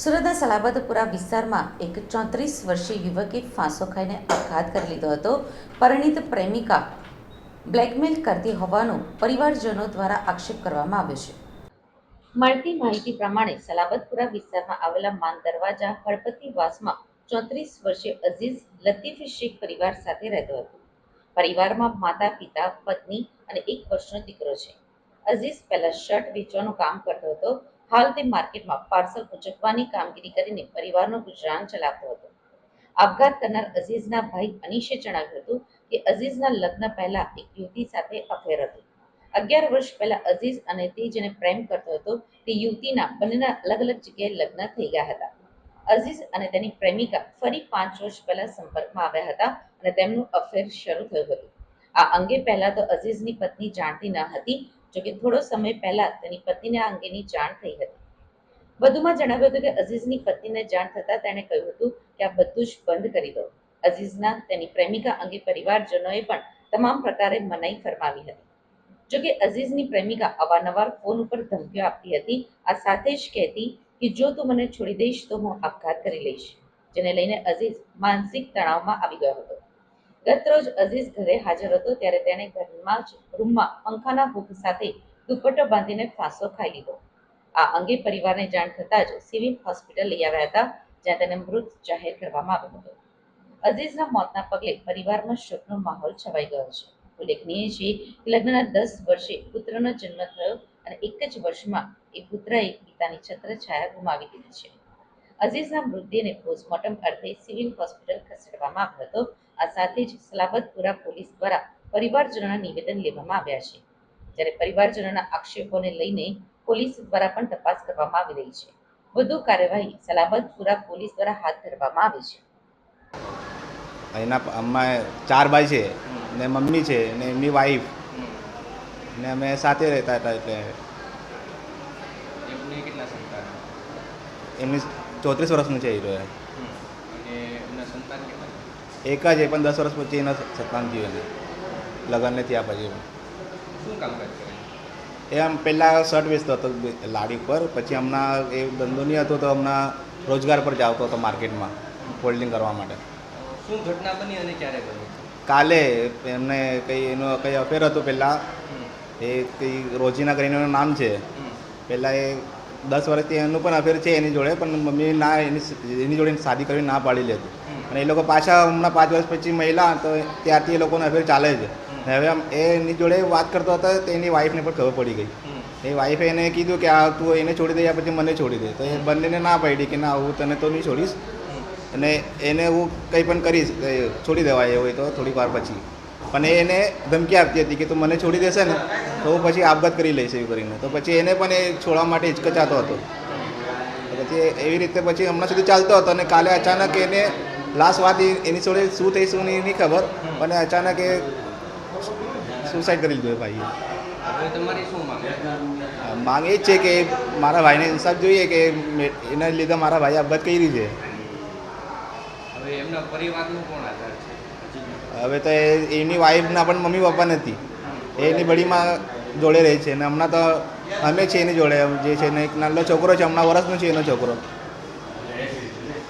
સુરતના સલાબતપુરા વિસ્તારમાં એક ચોત્રીસ વર્ષીય યુવકે ફાંસો ખાઈને આપઘાત કરી લીધો હતો. પરિણીત પ્રેમિકા બ્લેકમેલ કરતી હોવાનો પરિવારજનો દ્વારા આક્ષેપ કરવામાં આવ્યો છે. મળતી માહિતી પ્રમાણે સલાબતપુરા વિસ્તારમાં આવેલા માન દરવાજા હળપતિવાસમાં ચોત્રીસ વર્ષીય અઝીઝ લતીફ શેખ પરિવાર સાથે રહેતો હતો. પરિવારમાં માતા, પિતા, પત્ની અને એક વર્ષનો દીકરો છે. અઝીઝ પહેલા શર્ટ વેચવાનું કામ કરતો હતો હાલ તે માર્કેટમાં પાર્સલ ઉચકવાની કામગીરી કરીને પરિવારનું ગુજરાન ચલાવતો હતો. આપઘાત કરનાર અઝીઝના ભાઈ અનીશે જણાવ્યું હતું કે અઝીઝના લગ્ન પહેલા એક યુવતી સાથે અફેર હતું. અગિયાર વર્ષ પહેલા અઝીઝ અને તે જેને પ્રેમ કરતો હતો તે યુવતીના બંનેના અલગ અલગ જગ્યાએ લગ્ન થઈ ગયા હતા. અઝીઝ અને તેની પ્રેમિકા ફરી પાંચ વર્ષ પહેલા સંપર્કમાં આવ્યા હતા અને તેમનું અફેર શરૂ થયું હતું. આ અંગે પહેલા તો અઝીઝની પત્ની જાણતી ન હતી જોકે થોડો સમય પહેલા તેની પત્નીને આ અંગેની જાણ થઈ હતી. વધુમાં જણાવ્યું હતું કે અઝીઝની પત્નીને જાણ થતાં તેણે કહ્યું હતું કે આ બધું જ બંધ કરી દો. અઝીઝના તેની પ્રેમિકા અંગે પરિવારજનોએ પણ તમામ પ્રકારે મનાઈ ફરમાવી હતી. જોકે અઝીઝની પ્રેમિકા અવારનવાર ફોન ઉપર ધમકીઓ આપતી હતી, આ સાથે જ કહેતી કે જો તું મને છોડી દઈશ તો હું આપઘાત કરી લઈશ, જેને લઈને અઝીઝ માનસિક તણાવમાં આવી ગયો હતો. ગત રોજ અઝીઝ ઘરે હાજર હતો ત્યારે તેણે ઘરમાં જ રૂમમાં પંખાના હુક સાથે દુપટ્ટો બાંધીને ફાંસો ખાઈ લીધો. આ અંગે પરિવારને જાણ થતાં જ સિવિલ હોસ્પિટલ લઈ આવ્યા હતા, જ્યાં તેને મૃત જાહેર કરવામાં આવ્યો હતો. અઝીઝના મોતના પગલે પરિવારમાં શોકનો માહોલ છવાઈ ગયો છે. ઉલ્લેખનીય છે કે લગ્નના દસ વર્ષે પુત્રનો જન્મ થયો અને એક જ વર્ષમાં એ પુત્રએ પિતાની છત્રછાયા ગુમાવી દીધી છે. અઝીઝના મૃતદેહને પોસ્ટમોર્ટમ અર્થે સિવિલ હોસ્પિટલ ખસેડવામાં આવ્યો હતો. આ સાથે જ સલાબતપુરા પોલીસ દ્વારા પરિવારજનોના નિવેદન લેવામાં આવ્યા છે. જ્યારે પરિવારજનોના આક્ષેપોને લઈને પોલીસ દ્વારા પણ તપાસ કરવામાં આવી રહી છે. વધુ કાર્યવાહી સલાબતપુરા પોલીસ દ્વારા હાથ ધરવામાં આવી છે. એના અમે ચાર ભાઈ છે. ને મમ્મી છે ને એમની વાઈફ ને અમે સાથે રહેતા હતા એટલે. એમની કેટલા સંતાન? એમની ચોત્રીસ વર્ષનું છે એ કેટલા એક જ એ પણ દસ વર્ષ પછી એના સત્તાન થયું એને. લગ્નને થયા પછી. શું એ આમ પહેલાં શર્ટ વેચતો હતો લાડી પર પછી હમણાં એ ધંધો નહીં હતો તો હમણાં રોજગાર પર જાવતો હતો માર્કેટમાં ફોલ્ડિંગ કરવા માટે. શું ઘટના બની અને ક્યારે બની કાલે એમને કંઈ એનો કંઈ અફેર હતો પહેલાં એ કંઈ રોજીના કરીને એનું નામ છે. પહેલાં એ દસ વર્ષથી એનું પણ અફેર છે એની જોડે પણ મમ્મી ના એની એની જોડે શાદી કરીને ના પાડી લેતી. અને એ લોકો પાછા હમણાં પાંચ વર્ષ પછી મહિલા તો ત્યારથી એ લોકોનો અફેર ચાલે છે. હવે આમ એ એની જોડે વાત કરતો હતો તો એની વાઈફને પણ ખબર પડી ગઈ. એ વાઈફે એને કીધું કે આ તું એને છોડી દે યા પછી મને છોડી દે. તો એ બંનેને ના પાડી કે ના હું તને તો નહીં છોડીશ. અને એને હું કંઈ પણ કરીશ છોડી દેવાય એવું હોય તો થોડીક વાર પછી. પણ એને ધમકી આપતી હતી કે તું મને છોડી દેશે ને તો હું પછી આપઘાત કરી લઈશ એવું કરીને. તો પછી એને પણ એ છોડવા માટે હિચકચાતો હતો. પછી એવી રીતે પછી હમણાં સુધી ચાલતો હતો અને કાલે અચાનક એને લાસ્ટ વાત એની જોડે શું થઈ શું નહીં ખબર પણ અચાનક એ સુસાઇડ કરી લીધો એ ભાઈએ. માંગ? એ જ છે કે મારા ભાઈને ઇન્સાફ જોઈએ કે એના લીધે મારા ભાઈએ આપઘાત કરી છે? હવે તો એમની વાઈફના પણ મમ્મી પપ્પા નથી. એની બડીમાં જોડે રહે છે. ને હમણાં તો અમે છે એની જોડે. જે છે ને એક નાનો છોકરો છે, હમણાં વર્ષનો છે એનો છોકરો.